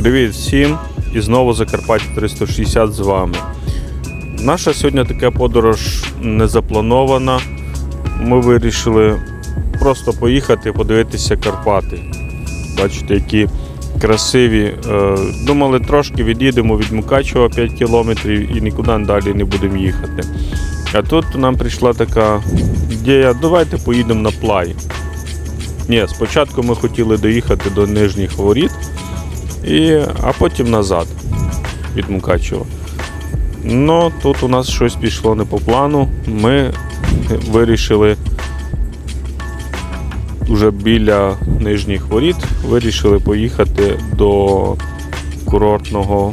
Привіт всім! І знову Закарпаття 360 з вами. Наша сьогодні така подорож не запланована. Ми вирішили просто поїхати подивитися Карпати. Бачите, які красиві. Е, Думали, трошки від'їдемо від Мукачева 5 кілометрів і нікуди далі не будемо їхати. А тут нам прийшла така ідея, давайте поїдемо на плай. Ні, спочатку ми хотіли доїхати до Нижніх Воріт, і, а потім назад від Мукачева. Ну, тут у нас щось пішло не по плану. Ми вирішили вже біля Нижніх Воріт, вирішили поїхати до курортного,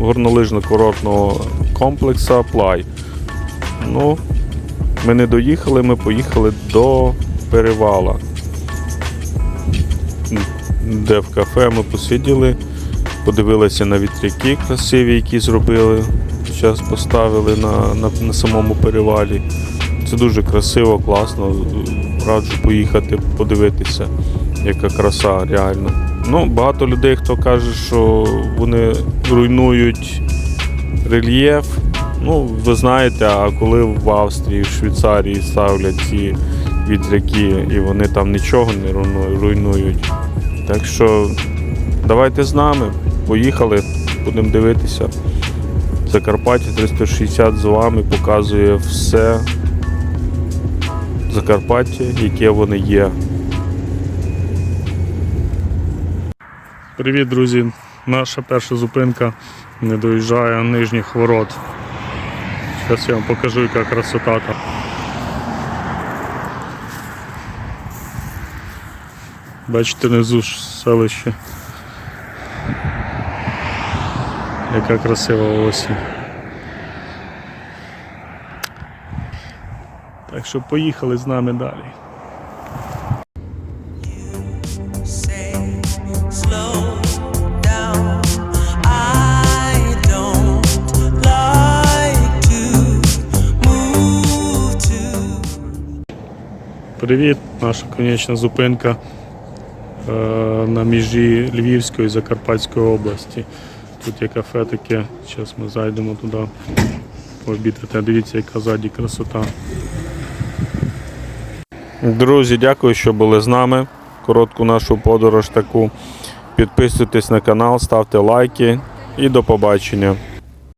горнолижно-курортного комплексу Плай. Ну, ми не доїхали, ми поїхали до перевала де в кафе ми посиділи, подивилися на вітряки красиві, які зробили. Зараз поставили на, на, на самому перевалі. Це дуже красиво, класно. Раджу поїхати, подивитися, яка краса реально. Ну, багато людей, хто каже, що вони руйнують рельєф. Ну, ви знаєте, а коли в Австрії, в Швейцарії ставлять ці вітряки, і вони там нічого не руйну- руйнують. Так що давайте з нами. Поїхали, будемо дивитися. Закарпаття 360 з вами показує все Закарпаття, яке воно є. Привіт, друзі! Наша перша зупинка не доїжджає нижніх ворот. Зараз я вам покажу, яка красота там. Бачите внизу селище. Яка красива осінь. Так що поїхали з нами далі. Привіт, наша конечна зупинка на межі Львівської і Закарпатської області. Тут є кафе таке, зараз ми зайдемо туди пообідати. Дивіться, яка ззаді красота. Друзі, дякую, що були з нами. Коротку нашу подорож таку. Підписуйтесь на канал, ставте лайки і до побачення.